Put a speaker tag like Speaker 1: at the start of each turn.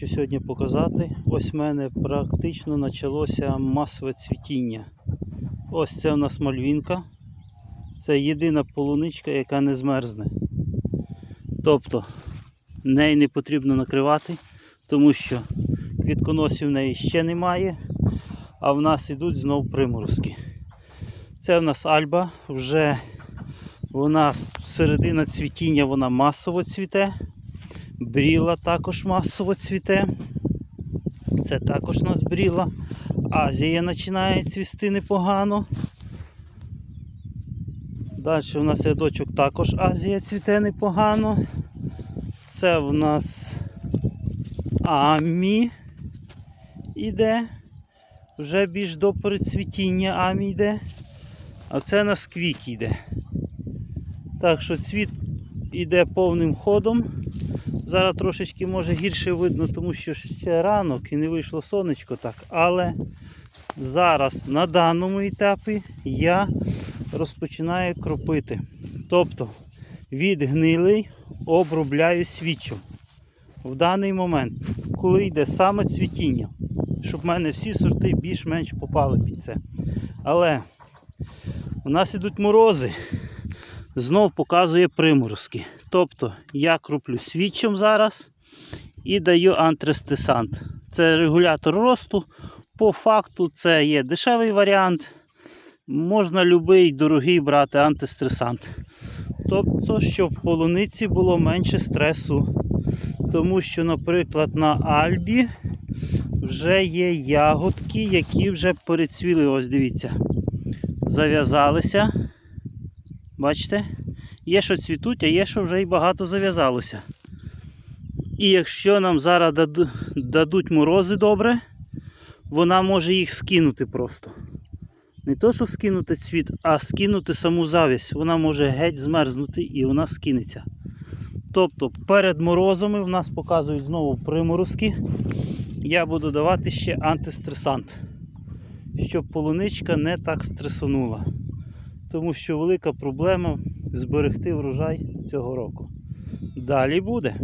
Speaker 1: Хочу сьогодні показати. Ось в мене практично почалося масове цвітіння. Ось це у нас мальвінка. Це єдина полуничка, яка не змерзне. Тобто неї не потрібно накривати, тому що квітконосів в неї ще немає, а в нас йдуть знов приморозки. Це в нас альба, вже нас середина цвітіння вона масово цвіте. Бріла також масово цвіте. Це також у нас бріла. Азія починає цвісти непогано. Далі у нас рядочок також Азія цвіте непогано. Це в нас Амі іде. Вже більш до перецвітіння Амі йде. А це у нас квік йде. Так що цвіт іде повним ходом. Зараз трошечки може гірше видно, тому що ще ранок і не вийшло сонечко так. Але зараз на даному етапі я розпочинаю кропити. Тобто від гнилий обробляю свічом. В даний момент, коли йде саме цвітіння, щоб в мене всі сорти більш-менш попали під це. Але у нас ідуть морози, знов показує приморозки. Тобто я кроплю свічом зараз і даю антрестесант. Це регулятор росту. По факту це є дешевий варіант. Можна будь-який дорогий брати антистресант. Тобто, щоб в полуниці було менше стресу. Тому що, наприклад, на Альбі вже є ягодки, які вже перецвіли. Ось дивіться. Зав'язалися. Бачите? Є, що цвітуть, а є, що вже і багато зав'язалося. І якщо нам зараз дадуть морози добре, вона може їх скинути просто. Не то, що скинути цвіт, а скинути саму завість. Вона може геть змерзнути і вона скинеться. Тобто перед морозами в нас показують знову приморозки. Я буду давати ще антистресант, щоб полуничка не так стресонула. Тому що велика проблема зберегти врожай цього року. Далі буде.